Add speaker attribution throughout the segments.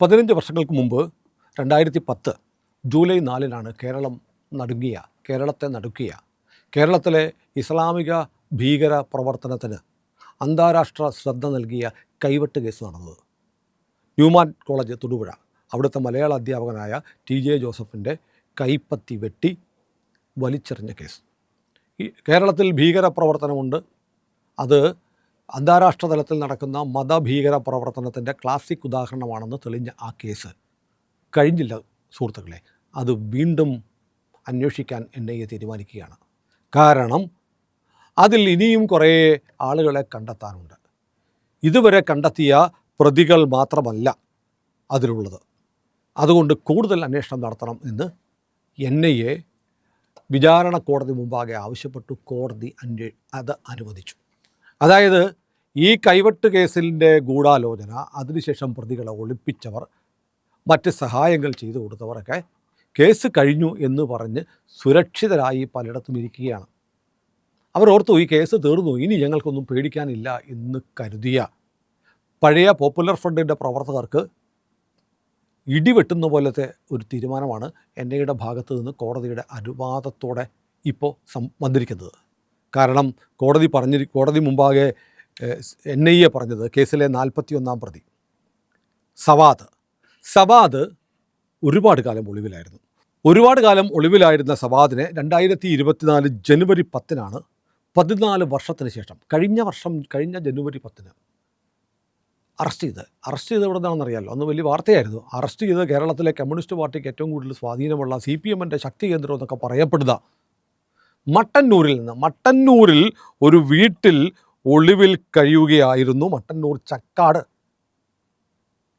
Speaker 1: പതിനഞ്ച് വർഷങ്ങൾക്ക് മുമ്പ് രണ്ടായിരത്തി പത്ത് ജൂലൈ നാലിനാണ് കേരളം നടുങ്ങിയ കേരളത്തെ നടുക്കിയ കേരളത്തിലെ ഇസ്ലാമിക ഭീകര പ്രവർത്തനത്തിന് അന്താരാഷ്ട്ര ശ്രദ്ധ നൽകിയ കൈവെട്ട് കേസ് നടന്നത്. ഹ്യൂമാൻ കോളേജ് തൊടുപുഴ അവിടുത്തെ മലയാള അധ്യാപകനായ ടി ജെ ജോസഫിന്റെ കൈപ്പത്തി വെട്ടി വലിച്ചെറിഞ്ഞ കേസ്. ഈ കേരളത്തിൽ ഭീകര പ്രവർത്തനമുണ്ട് അത് അന്താരാഷ്ട്ര തലത്തിൽ നടക്കുന്ന മതഭീകര പ്രവർത്തനത്തിന്റെ ക്ലാസിക് ഉദാഹരണമാണെന്ന് തെളിഞ്ഞ ആ കേസ്. കഴിഞ്ഞില്ല സുഹൃത്തുക്കളെ. അത് വീണ്ടും അന്വേഷിക്കാൻ എൻ ഐ എ തീരുമാനിക്കുകയാണ്. കാരണം അതിൽ ഇനിയും കുറേ ആളുകളെ കണ്ടെത്താനുണ്ട്. ഇതുവരെ കണ്ടെത്തിയ പ്രതികൾ മാത്രമല്ല അതിലുള്ളത്. അതുകൊണ്ട് കൂടുതൽ അന്വേഷണം നടത്തണം എന്ന് എൻ ഐ എ വിചാരണ കോടതി മുമ്പാകെ ആവശ്യപ്പെട്ടു. കോടതി അന്വേ അത് അനുവദിച്ചു. അതായത് ഈ കൈവെട്ട് കേസിന്റെ ഗൂഢാലോചന അതിനുശേഷം പ്രതികളെ ഒളിപ്പിച്ചവർ മറ്റ് സഹായങ്ങൾ ചെയ്തു കൊടുത്തവരൊക്കെ കേസ് കഴിഞ്ഞു എന്ന് പറഞ്ഞ് സുരക്ഷിതരായി പലയിടത്തും ഇരിക്കുകയാണ്. അവർ ഓർത്തു ഈ കേസ് തീർന്നു ഇനി ഞങ്ങൾക്കൊന്നും പേടിക്കാനില്ല എന്ന് കരുതിയ പഴയ പോപ്പുലർ ഫ്രണ്ടിന്റെ പ്രവർത്തകർക്ക് ഇടിവെട്ടുന്ന പോലത്തെ ഒരു തീരുമാനമാണ് എൻ ഐയുടെ ഭാഗത്ത് നിന്ന് കോടതിയുടെ അനുവാദത്തോടെ ഇപ്പോൾ വന്നിരിക്കുന്നത്. കാരണം കോടതി പറഞ്ഞിരി കോടതി മുമ്പാകെ എൻ ഐ എ പറഞ്ഞത് കേസിലെ നാൽപ്പത്തി ഒന്നാം പ്രതി. സവാദ്. സവാദ് ഒരുപാട് കാലം ഒളിവിലായിരുന്നു. ഒരുപാട് കാലം ഒളിവിലായിരുന്ന സവാദിനെ രണ്ടായിരത്തി ഇരുപത്തിനാല് ജനുവരി പത്തിനാണ് പതിനാല് വർഷത്തിന് ശേഷം കഴിഞ്ഞ വർഷം കഴിഞ്ഞ ജനുവരി പത്തിന് അറസ്റ്റ് ചെയ്ത്. അറസ്റ്റ് ചെയ്ത് എവിടെ നിന്നാണെന്ന് അറിയാമല്ലോ അന്ന് വലിയ വാർത്തയായിരുന്നു. അറസ്റ്റ് ചെയ്ത് കേരളത്തിലെ കമ്മ്യൂണിസ്റ്റ് പാർട്ടിക്ക് ഏറ്റവും കൂടുതൽ സ്വാധീനമുള്ള സി പി എമ്മിന്റെ ശക്തി കേന്ദ്രം എന്നൊക്കെ പറയപ്പെടുന്ന മട്ടന്നൂരിൽ നിന്ന്. മട്ടന്നൂരിൽ ഒരു വീട്ടിൽ ഒളിവിൽ കഴിയുകയായിരുന്നു മട്ടന്നൂർ ചക്കാട്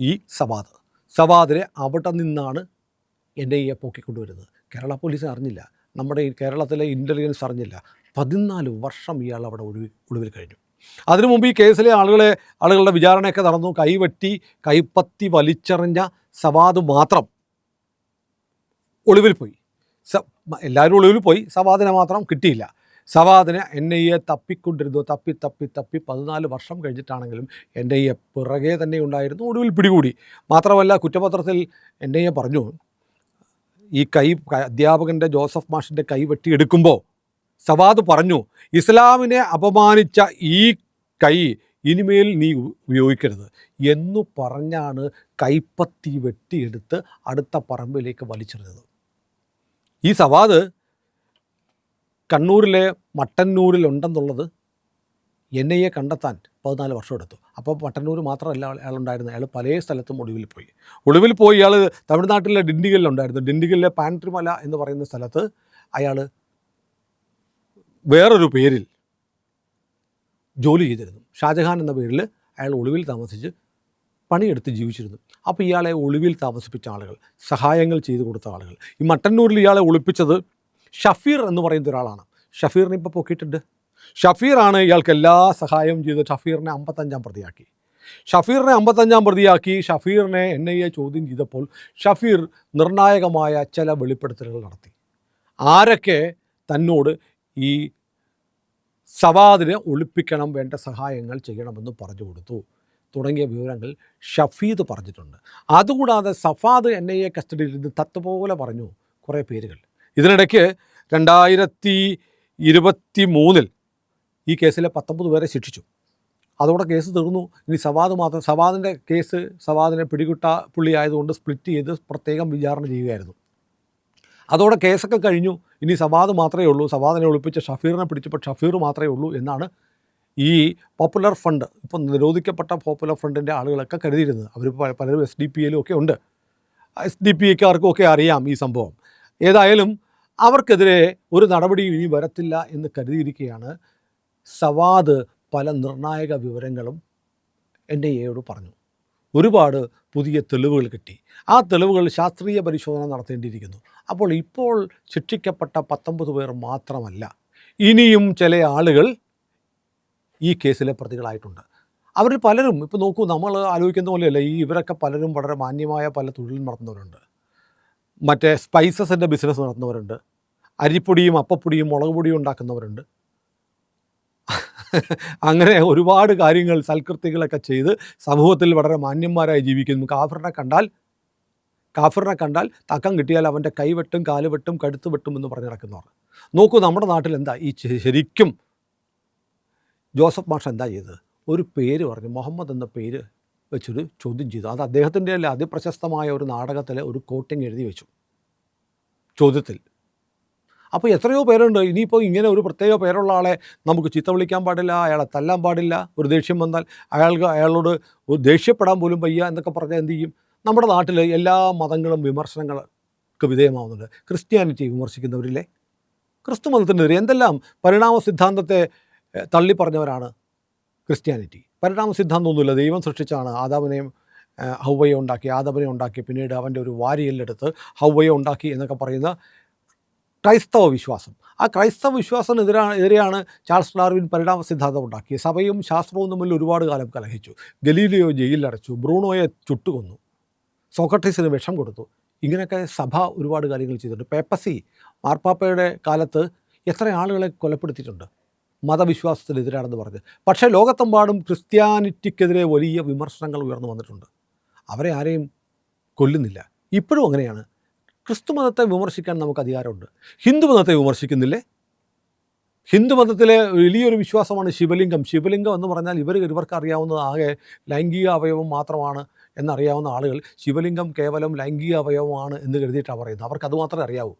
Speaker 1: ഈ സവാദ്. സവാദിനെ അവിടെ നിന്നാണ് എൻ ഐ എ പൊക്കിക്കൊണ്ടുവരുന്നത്. കേരള പോലീസ് അറിഞ്ഞില്ല. നമ്മുടെ ഈ കേരളത്തിലെ ഇന്റലിജൻസ് അറിഞ്ഞില്ല. പതിനാല് വർഷം ഇയാൾ അവിടെ ഒളിവിൽ ഒളിവിൽ കഴിഞ്ഞു. അതിനു മുമ്പ് ഈ കേസിലെ ആളുകളെ ആളുകളുടെ വിചാരണയൊക്കെ നടന്നു. കൈവെട്ടി കൈപ്പത്തി വലിച്ചെറിഞ്ഞ സവാദ് മാത്രം ഒളിവിൽ പോയി. എല്ലാവരും ഒളിവിൽ പോയി. സവാദിനെ മാത്രം കിട്ടിയില്ല. സവാദിനെ എൻ ഐ എ തപ്പിക്കൊണ്ടിരുന്നു. തപ്പി തപ്പി തപ്പി പതിനാല് വർഷം കഴിഞ്ഞിട്ടാണെങ്കിലും എൻ ഐ എ പിറകെ തന്നെ ഉണ്ടായിരുന്നു. ഒടുവിൽ പിടികൂടി. മാത്രമല്ല കുറ്റപത്രത്തിൽ എൻ ഐ എ പറഞ്ഞു ഈ കൈ അധ്യാപകന്റെ ജോസഫ് മാഷിന്റെ കൈ വെട്ടിയെടുക്കുമ്പോൾ സവാദ് പറഞ്ഞു ഇസ്ലാമിനെ അപമാനിച്ച ഈ കൈ ഇനിമേൽ നീ ഉപയോഗിക്കരുത്. എന്നു പറഞ്ഞാണ് കൈപ്പത്തി വെട്ടിയെടുത്ത് അടുത്ത പറമ്പിലേക്ക് വലിച്ചെറിഞ്ഞത്. ഈ സവാദ് കണ്ണൂരിലെ മട്ടന്നൂരിലുണ്ടെന്നുള്ളത് എൻ ഐ എ കണ്ടെത്താൻ പതിനാല് വർഷം എടുത്തു. അപ്പോൾ മട്ടന്നൂർ മാത്രമല്ല അയാളുണ്ടായിരുന്നത്. അയാൾ പല സ്ഥലത്തും ഒടുവിൽ പോയി. ഒടുവിൽ പോയി ഇയാൾ തമിഴ്നാട്ടിലെ ഡിണ്ടിഗലിലുണ്ടായിരുന്നു ഡിണ്ടിഗലിലെ പാൻട്രിമല എന്ന് പറയുന്ന സ്ഥലത്ത് അയാൾ വേറൊരു പേരിൽ ജോലി ചെയ്തിരുന്നു. ഷാജഹാൻ എന്ന പേരിൽ അയാൾ ഒളിവിൽ താമസിച്ച് പണിയെടുത്ത് ജീവിച്ചിരുന്നു. അപ്പോൾ ഇയാളെ ഒളിവിൽ താമസിപ്പിച്ച ആളുകൾ സഹായങ്ങൾ ചെയ്തു കൊടുത്ത ആളുകൾ. ഈ മട്ടന്നൂരിൽ ഇയാളെ ഒളിപ്പിച്ചത് ഷഫീർ എന്ന് പറയുന്ന ഒരാളാണ്. ഷഫീറിനെ ഇപ്പോൾ പൊക്കിയിട്ടുണ്ട്. ഷഫീറാണ് ഇയാൾക്ക് എല്ലാ സഹായവും ചെയ്ത് ഷഫീറിനെ അമ്പത്തഞ്ചാം പ്രതിയാക്കി. ഷഫീറിനെ അമ്പത്തഞ്ചാം പ്രതിയാക്കി. ഷഫീറിനെ എൻ ഐ എ ചോദ്യം ചെയ്തപ്പോൾ ഷഫീർ നിർണായകമായ ചില വെളിപ്പെടുത്തലുകൾ നടത്തി. ആരൊക്കെ തന്നോട് ഈ സവാദിനെ ഒളിപ്പിക്കണം വേണ്ട സഹായങ്ങൾ ചെയ്യണമെന്ന് പറഞ്ഞു കൊടുത്തു. തുടങ്ങിയ വിവരങ്ങൾ ഷഫീദ് പറഞ്ഞിട്ടുണ്ട്. അതുകൂടാതെ സഫാദ് എൻ ഐ എ കസ്റ്റഡിയിൽ നിന്ന് തത്തുപോലെ പറഞ്ഞു കുറേ പേരുകൾ. ഇതിനിടയ്ക്ക് രണ്ടായിരത്തി ഇരുപത്തി മൂന്നിൽ ഈ കേസിലെ പത്തൊമ്പത് പേരെ ശിക്ഷിച്ചു. അതോടെ കേസ് തീർന്നു. ഇനി സവാദ് മാത്രം സവാദിന്റെ കേസ് സവാദിനെ പിടികിട്ട പുള്ളി ആയതുകൊണ്ട് സ്പ്ലിറ്റ് ചെയ്ത് പ്രത്യേകം വിചാരണ ചെയ്യുകയായിരുന്നു. അതോടെ കേസൊക്കെ കഴിഞ്ഞു. ഇനി സവാദ് മാത്രമേ ഉള്ളൂ. സവാദിനെ ഒളിപ്പിച്ച ഷഫീറിനെ പിടിച്ചപ്പോൾ ഷഫീർ മാത്രമേ ഉള്ളൂ എന്നാണ് ഈ പോപ്പുലർ ഫണ്ട് ഇപ്പം നിരോധിക്കപ്പെട്ട പോപ്പുലർ ഫണ്ടിന്റെ ആളുകളൊക്കെ കരുതിയിരുന്നത്. അവർ പലരും എസ് ഡി പി എയിലും ഒക്കെ ഉണ്ട്. എസ് ഡി പി എക്കാർക്കും ഒക്കെ അറിയാം ഈ സംഭവം. ഏതായാലും അവർക്കെതിരെ ഒരു നടപടിയും ഇനി വരത്തില്ല എന്ന് കരുതിയിരിക്കുകയാണ് സവാദ് പല നിർണായക വിവരങ്ങളും എൻ ഐ എയോട് പറഞ്ഞു. ഒരുപാട് പുതിയ തെളിവുകൾ കിട്ടി. ആ തെളിവുകൾ ശാസ്ത്രീയ പരിശോധന നടത്തേണ്ടിയിരിക്കുന്നു. അപ്പോൾ ഇപ്പോൾ ശിക്ഷിക്കപ്പെട്ട പത്തൊമ്പത് പേർ മാത്രമല്ല ഇനിയും ചില ആളുകൾ ഈ കേസിലെ പ്രതികളായിട്ടുണ്ട്. അവരിൽ പലരും ഇപ്പോൾ നോക്കൂ നമ്മൾ ആലോചിക്കുന്ന പോലെയല്ല ഈ ഇവരൊക്കെ പലരും വളരെ മാന്യമായ പല തൊഴിലും നടത്തുന്നവരുണ്ട്. മറ്റേ സ്പൈസസിന്റെ ബിസിനസ് നടത്തുന്നവരുണ്ട്. അരിപ്പൊടിയും അപ്പപ്പൊടിയും മുളക് പൊടിയും ഉണ്ടാക്കുന്നവരുണ്ട്. അങ്ങനെ ഒരുപാട് കാര്യങ്ങൾ സൽകൃത്യങ്ങളൊക്കെ ചെയ്ത് സമൂഹത്തിൽ വളരെ മാന്യന്മാരായി ജീവിക്കുന്നു. കാഫറിനെ കണ്ടാൽ കാഫറിനെ കണ്ടാൽ തക്കം കിട്ടിയാൽ അവന്റെ കൈവെട്ടും കാലുവെട്ടും കഴുത്ത് വെട്ടും എന്ന് പറഞ്ഞ് നടക്കുന്നവർ. നോക്കൂ നമ്മുടെ നാട്ടിൽ എന്താ ഈ ശരിക്കും ജോസഫ് മാഷ് എന്താ ചെയ്തത്? ഒരു പേര് പറഞ്ഞു മുഹമ്മദ് എന്ന പേര് വെച്ചൊരു ചോദ്യം ചെയ്തു. അത് അദ്ദേഹത്തിന്റെ അല്ല അതിപ്രശസ്തമായ ഒരു നാടകത്തിലെ ഒരു കോട്ടിങ് എഴുതി വെച്ചു. ചോദ്യത്തിൽ. അപ്പോൾ എത്രയോ പേരുണ്ട്. ഇനിയിപ്പോൾ ഇങ്ങനെ ഒരു പ്രത്യേക പേരുള്ള ആളെ നമുക്ക് ചീത്ത വിളിക്കാൻ പാടില്ല അയാളെ തല്ലാൻ പാടില്ല. ഒരു ദേഷ്യം വന്നാൽ അയാൾക്ക് അയാളോട് ഒരു ദേഷ്യപ്പെടാൻ പോലും വയ്യ എന്നൊക്കെ പറഞ്ഞാൽ എന്ത് ചെയ്യും? നമ്മുടെ നാട്ടിൽ എല്ലാ മതങ്ങളും വിമർശനങ്ങൾക്ക് വിധേയമാവുന്നുണ്ട്. ക്രിസ്ത്യാനിറ്റി വിമർശിക്കുന്നവരില്ലേ? ക്രിസ്തു മതത്തിനെതിരെ എന്തെല്ലാം പരിണാമ സിദ്ധാന്തത്തെ എഹ്, തള്ളിപ്പറഞ്ഞവരാണ് ക്രിസ്ത്യാനിറ്റി. പരിണാമ സിദ്ധാന്തമൊന്നുമില്ല. ദൈവം സൃഷ്ടിച്ചാണ് ആദാമിനെയും ഹൗവയെ ഉണ്ടാക്കി ആദാമിനെ ഉണ്ടാക്കി പിന്നീട് അവന്റെ ഒരു വാരിയെല്ലെടുത്ത് ഹൗവയെ ഉണ്ടാക്കി എന്നൊക്കെ പറയുന്ന ക്രൈസ്തവ വിശ്വാസം. ആ ക്രൈസ്തവ വിശ്വാസത്തിനെതിരാണ് എതിരെയാണ് ചാൾസ് ഡാർവിൻ പരിണാമ സിദ്ധാന്തം ഉണ്ടാക്കിയത് സഭയും ശാസ്ത്രവും തമ്മിൽ ഒരുപാട് കാലം കലഹിച്ചു. ഗലീലിയോ ജയിലിലടച്ചു. ബ്രൂണോയെ ചുട്ടുകൊന്നു. സോക്രട്ടീസിന് വിഷം കൊടുത്തു. ഇങ്ങനെയൊക്കെ സഭ ഒരുപാട് കാര്യങ്ങൾ ചെയ്തിട്ടുണ്ട്. പേപ്പസി മാർപ്പാപ്പയുടെ കാലത്ത് എത്ര ആളുകളെ കൊലപ്പെടുത്തിയിട്ടുണ്ട്? മതവിശ്വാസത്തിനെതിരാണെന്ന് പറഞ്ഞത്. പക്ഷേ ലോകത്തെമ്പാടും ക്രിസ്ത്യാനിറ്റിക്കെതിരെ വലിയ വിമർശനങ്ങൾ ഉയർന്നു വന്നിട്ടുണ്ട്. അവരെ ആരെയും കൊല്ലുന്നില്ല. ഇപ്പോഴും അങ്ങനെയാണ്. ക്രിസ്തു മതത്തെ വിമർശിക്കാൻ നമുക്ക് അധികാരമുണ്ട്. ഹിന്ദു മതത്തെ വിമർശിക്കുന്നില്ലേ? ഹിന്ദു മതത്തിലെ വലിയൊരു വിശ്വാസമാണ് ശിവലിംഗം. ശിവലിംഗം എന്ന് പറഞ്ഞാൽ ഇവർ ഇവർക്ക് അറിയാവുന്നത് ആകെ ലൈംഗിക അവയവം മാത്രമാണ് എന്നറിയാവുന്ന ആളുകൾ. ശിവലിംഗം കേവലം ലൈംഗിക അവയവമാണ് എന്ന് കരുതിയിട്ടാണ് പറയുന്നത്. അവർക്ക് അതുമാത്രമേ അറിയാവൂ.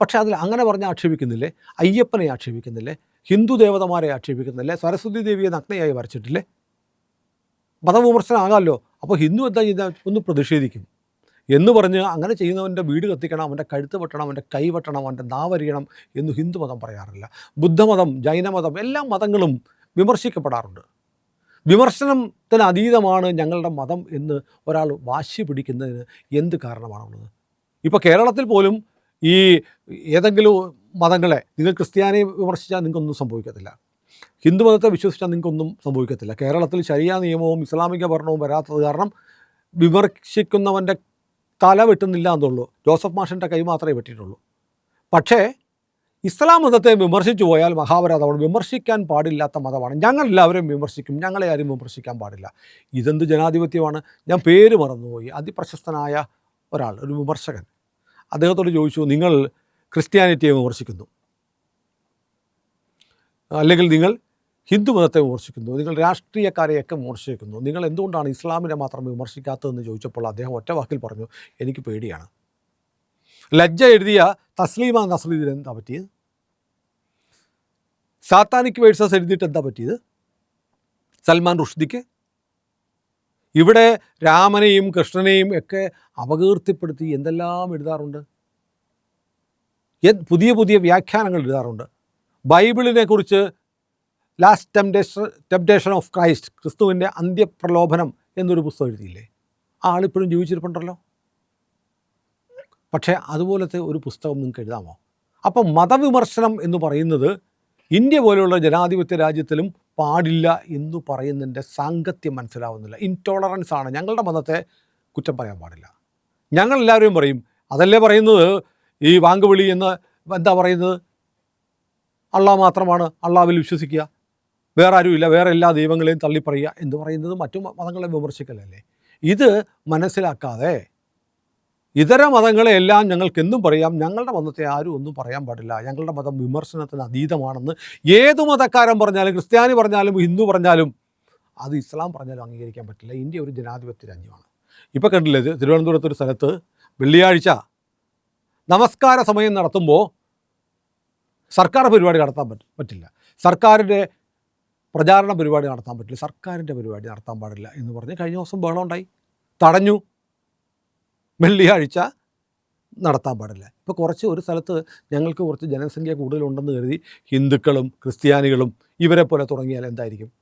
Speaker 1: പക്ഷേ അതിൽ അങ്ങനെ പറഞ്ഞ് ആക്ഷേപിക്കുന്നില്ലേ? അയ്യപ്പനെ ആക്ഷേപിക്കുന്നില്ലേ? ഹിന്ദു ദേവതമാരെ ആക്ഷേപിക്കുന്നില്ലേ. സരസ്വതി ദേവിയെ നഗ്നയായി വരച്ചിട്ടില്ലേ? മതവിമർശനമാകാമല്ലോ അപ്പോൾ ഹിന്ദു എന്താ ചെയ്താൽ ഒന്ന് പ്രതിഷേധിക്കും. എന്ന് പറഞ്ഞ് അങ്ങനെ ചെയ്യുന്നവന്റെ വീട് കത്തിക്കണം അവന്റെ കഴുത്ത് വെട്ടണം അവന്റെ കൈ വെട്ടണം അവന്റെ നാവരിയണം എന്ന് ഹിന്ദു മതം പറയാറില്ല. ബുദ്ധമതം ജൈനമതം എല്ലാ മതങ്ങളും വിമർശിക്കപ്പെടാറുണ്ട്. വിമർശനത്തിന് അതീതമാണ് ഞങ്ങളുടെ മതം എന്ന് ഒരാൾ വാശി പിടിക്കുന്നതിന് എന്ത് കാരണമാണുള്ളത്? ഇപ്പോൾ കേരളത്തിൽ പോലും ഈ ഏതെങ്കിലും മതങ്ങളെ നിങ്ങൾ ക്രിസ്ത്യാനിയെ വിമർശിച്ചാൽ നിങ്ങൾക്കൊന്നും സംഭവിക്കത്തില്ല. ഹിന്ദു മതത്തെ വിശ്വസിച്ചാൽ നിങ്ങൾക്കൊന്നും സംഭവിക്കത്തില്ല. കേരളത്തിൽ ശരിയ നിയമവും ഇസ്ലാമിക ഭരണവും വരാത്തത് കാരണം വിമർശിക്കുന്നവന്റെ തല വെട്ടുന്നില്ല എന്നുള്ളൂ. ജോസഫ് മാഷിന്റെ കൈ മാത്രമേ വെട്ടിയിട്ടുള്ളൂ. പക്ഷേ ഇസ്ലാം മതത്തെ വിമർശിച്ചു പോയാൽ മഹാപരാധമാണ്. വിമർശിക്കാൻ പാടില്ലാത്ത മതമാണ്. ഞങ്ങളെല്ലാവരും വിമർശിക്കും. ഞങ്ങളെ ആരും വിമർശിക്കാൻ പാടില്ല. ഇതെന്ത് ജനാധിപത്യമാണ്? ഞാൻ പേര് മറന്നുപോയി. അതിപ്രശസ്തനായ ഒരാൾ ഒരു വിമർശകൻ. അദ്ദേഹത്തോട് ചോദിച്ചു നിങ്ങൾ ക്രിസ്ത്യാനിറ്റിയെ വിമർശിക്കുന്നു. അല്ലെങ്കിൽ നിങ്ങൾ ഹിന്ദു മതത്തെ വിമർശിക്കുന്നു നിങ്ങൾ രാഷ്ട്രീയക്കാരെയൊക്കെ വിമർശിക്കുന്നു. നിങ്ങൾ എന്തുകൊണ്ടാണ് ഇസ്ലാമിനെ മാത്രം വിമർശിക്കാത്തതെന്ന് ചോദിച്ചപ്പോൾ അദ്ദേഹം ഒറ്റ വാക്കിൽ പറഞ്ഞു എനിക്ക് പേടിയാണ്. ലജ്ജ എഴുതിയ തസ്ലീമ നസ്രീദിന് എന്താ പറ്റിയത്? സാത്താനിക് വേഴ്സസ് എഴുതിയിട്ട് എന്താ പറ്റിയത്? സൽമാൻ റുഷ്ദിക്ക്? ഇവിടെ രാമനെയും കൃഷ്ണനെയും ഒക്കെ അപകീർത്തിപ്പെടുത്തി എന്തെല്ലാം എഴുതാറുണ്ട്? പുതിയ പുതിയ വ്യാഖ്യാനങ്ങൾ എഴുതാറുണ്ട്. ബൈബിളിനെ കുറിച്ച് last temptation temptation of Christ ക്രിസ്തുവിന്റെ അന്ത്യപ്രലോഭനം എന്നൊരു പുസ്തകം എഴുതിയില്ലേ? ആ ആളിപ്പോഴും ജീവിച്ചിരിപ്പുണ്ടല്ലോ? പക്ഷേ അതുപോലത്തെ ഒരു പുസ്തകം നിങ്ങൾക്ക് എഴുതാമോ? അപ്പം മതവിമർശനം എന്ന് പറയുന്നത് ഇന്ത്യ പോലെയുള്ള ജനാധിപത്യ രാജ്യത്തിലും പാടില്ല എന്ന് പറയുന്നതിന്റെ സാങ്കത്യം മനസ്സിലാവുന്നില്ല. ഇൻടോളറൻസ് ആണ്. ഞങ്ങളുടെ മതത്തെ കുറ്റം പറയാൻ പാടില്ല. ഞങ്ങളെല്ലാവരെയും പറയും അതല്ലേ പറയുന്നത്? ഈ വാങ്കുവിളി എന്ന് എന്താ പറയുന്നത്? അള്ളാഹ് മാത്രമാണ് അള്ളാവിൽ വിശ്വസിക്കുക. വേറെ ആരുമില്ല. വേറെ എല്ലാ ദൈവങ്ങളെയും തള്ളിപ്പറയുക എന്ന് പറയുന്നത് മറ്റു മതങ്ങളെ വിമർശിക്കലല്ലേ? ഇത് മനസ്സിലാക്കാതെ ഇതര മതങ്ങളെയെല്ലാം ഞങ്ങൾക്ക് എന്നും പറയാം. ഞങ്ങളുടെ മതത്തെ ആരും ഒന്നും പറയാൻ പാടില്ല. ഞങ്ങളുടെ മതം വിമർശനത്തിന് അതീതമാണെന്ന് ഏത് മതക്കാരൻ പറഞ്ഞാലും ക്രിസ്ത്യാനി പറഞ്ഞാലും ഹിന്ദു പറഞ്ഞാലും അത് ഇസ്ലാം പറഞ്ഞാലും അംഗീകരിക്കാൻ പറ്റില്ല. ഇന്ത്യ ഒരു ജനാധിപത്യ രാജ്യമാണ്. ഇപ്പോൾ കണ്ടില്ലേ തിരുവനന്തപുരത്തൊരു സ്ഥലത്ത് വെള്ളിയാഴ്ച നമസ്കാര സമയം നടത്തുമ്പോൾ സർക്കാർ പരിപാടി നടത്താൻ പറ്റ പറ്റില്ല. സർക്കാരിന്റെ പ്രചാരണ പരിപാടി നടത്താൻ പറ്റില്ല. സർക്കാരിന്റെ പരിപാടി നടത്താൻ പാടില്ല എന്ന് പറഞ്ഞ് കഴിഞ്ഞ ദിവസം ബഹളം ഉണ്ടായി. തടഞ്ഞു. വെള്ളിയാഴ്ച നടത്താൻ പാടില്ല. ഇപ്പോൾ കുറച്ച് ഒരു സ്ഥലത്ത് ഞങ്ങൾക്ക് കുറച്ച് ജനസംഖ്യ കൂടുതലുണ്ടെന്ന് കരുതി ഹിന്ദുക്കളും ക്രിസ്ത്യാനികളും ഇവരെ പോലെ തുടങ്ങിയാൽ എന്തായിരിക്കും?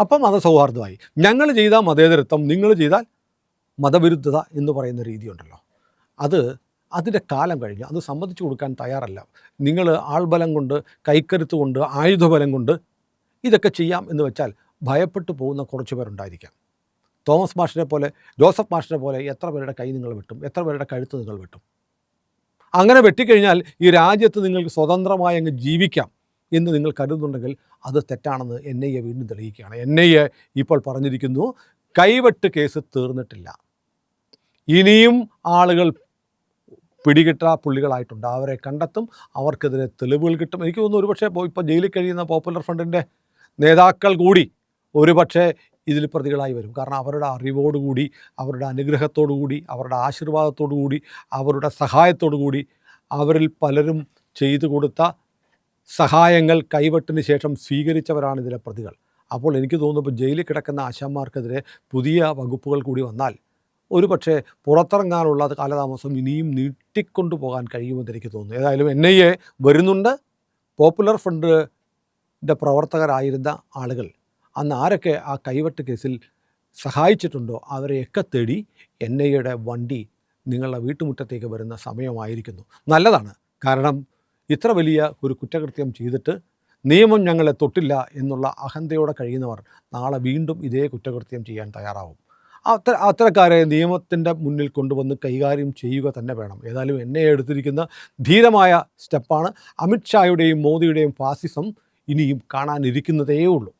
Speaker 1: അപ്പം മതസൗഹാർദ്ദമായി ഞങ്ങൾ ചെയ്താൽ മതേതരത്വം നിങ്ങൾ ചെയ്താൽ മതവിരുദ്ധത എന്ന് പറയുന്ന രീതിയുണ്ടല്ലോ. അത് അതിന്റെ കാലം കഴിഞ്ഞു. അത് സമ്മതിച്ചു കൊടുക്കാൻ തയ്യാറല്ല. നിങ്ങൾ ആൾബലം കൊണ്ട് കൈക്കരുത്ത് കൊണ്ട് ആയുധബലം കൊണ്ട് ഇതൊക്കെ ചെയ്യാം എന്ന് വെച്ചാൽ ഭയപ്പെട്ടു പോകുന്ന കുറച്ച് പേരുണ്ടായിരിക്കാം. തോമസ് മാഷിനെ പോലെ ജോസഫ് മാഷിനെ പോലെ എത്ര പേരുടെ കൈ നിങ്ങൾ വെട്ടും? എത്ര പേരുടെ കഴുത്ത് നിങ്ങൾ വെട്ടും? അങ്ങനെ വെട്ടിക്കഴിഞ്ഞാൽ ഈ രാജ്യത്ത് നിങ്ങൾക്ക് സ്വതന്ത്രമായി അങ്ങ് ജീവിക്കാം എന്ന് നിങ്ങൾ കരുതുന്നുണ്ടെങ്കിൽ അത് തെറ്റാണെന്ന് എൻ ഐ എ വീണ്ടും തെളിയിക്കുകയാണ്. എൻ ഐ എ ഇപ്പോൾ പറഞ്ഞിരിക്കുന്നു കൈവെട്ട് കേസ് തീർന്നിട്ടില്ല. ഇനിയും ആളുകൾ പിടികിട്ട പുള്ളികളായിട്ടുണ്ട്. അവരെ കണ്ടെത്തും അവർക്കെതിരെ തെളിവുകൾ കിട്ടും. എനിക്ക് തോന്നുന്നു ഒരുപക്ഷെ ഇപ്പോൾ ജയിലിൽ കഴിയുന്ന പോപ്പുലർ ഫ്രണ്ടിന്റെ നേതാക്കൾ കൂടി ഒരുപക്ഷെ ഇതിൽ പ്രതികളായി വരും. കാരണം അവരുടെ അറിവോടുകൂടി അവരുടെ അനുഗ്രഹത്തോടു കൂടി അവരുടെ ആശീർവാദത്തോടു കൂടി അവരുടെ സഹായത്തോടു കൂടി അവരിൽ പലരും ചെയ്തു കൊടുത്ത സഹായങ്ങൾ കൈവെട്ടിന് ശേഷം സ്വീകരിച്ചവരാണ് ഇതിലെ പ്രതികൾ. അപ്പോൾ എനിക്ക് തോന്നുന്നു ഇപ്പോൾ ജയിലിൽ കിടക്കുന്ന ആശാന്മാർക്കെതിരെ പുതിയ വകുപ്പുകൾ കൂടി വന്നാൽ ഒരു പക്ഷേ പുറത്തിറങ്ങാനുള്ള കാലതാമസം ഇനിയും നീട്ടിക്കൊണ്ടു പോകാൻ കഴിയുമെന്ന് എനിക്ക് തോന്നുന്നു. ഏതായാലും എൻ ഐ എ വരുന്നുണ്ട്. പോപ്പുലർ ഫ്രണ്ടിന്റെ പ്രവർത്തകരായിരുന്ന ആളുകൾ അന്ന് ആരൊക്കെ ആ കൈവെട്ട് കേസിൽ സഹായിച്ചിട്ടുണ്ടോ അവരെയൊക്കെ തേടി എൻ ഐ എയുടെ വണ്ടി നിങ്ങളുടെ വീട്ടുമുറ്റത്തേക്ക് വരുന്ന സമയമായിരിക്കുന്നു. നല്ലതാണ്. കാരണം ഇത്ര വലിയ ഒരു കുറ്റകൃത്യം ചെയ്തിട്ട് നിയമം ഞങ്ങളെ തൊട്ടില്ല എന്നുള്ള അഹന്തയോടെ കഴിയുന്നവർ നാളെ വീണ്ടും ഇതേ കുറ്റകൃത്യം ചെയ്യാൻ തയ്യാറാവും. അത്ര അത്തരക്കാരെ നിയമത്തിന്റെ മുന്നിൽ കൊണ്ടുവന്ന് കൈകാര്യം ചെയ്യുക തന്നെ വേണം. ഏതായാലും എന്നെ എടുത്തിരിക്കുന്ന ധീരമായ സ്റ്റെപ്പാണ് അമിത്ഷായുടെയും മോദിയുടെയും ഫാസിസം ഇനിയും കാണാനിരിക്കുന്നതേ ഉള്ളൂ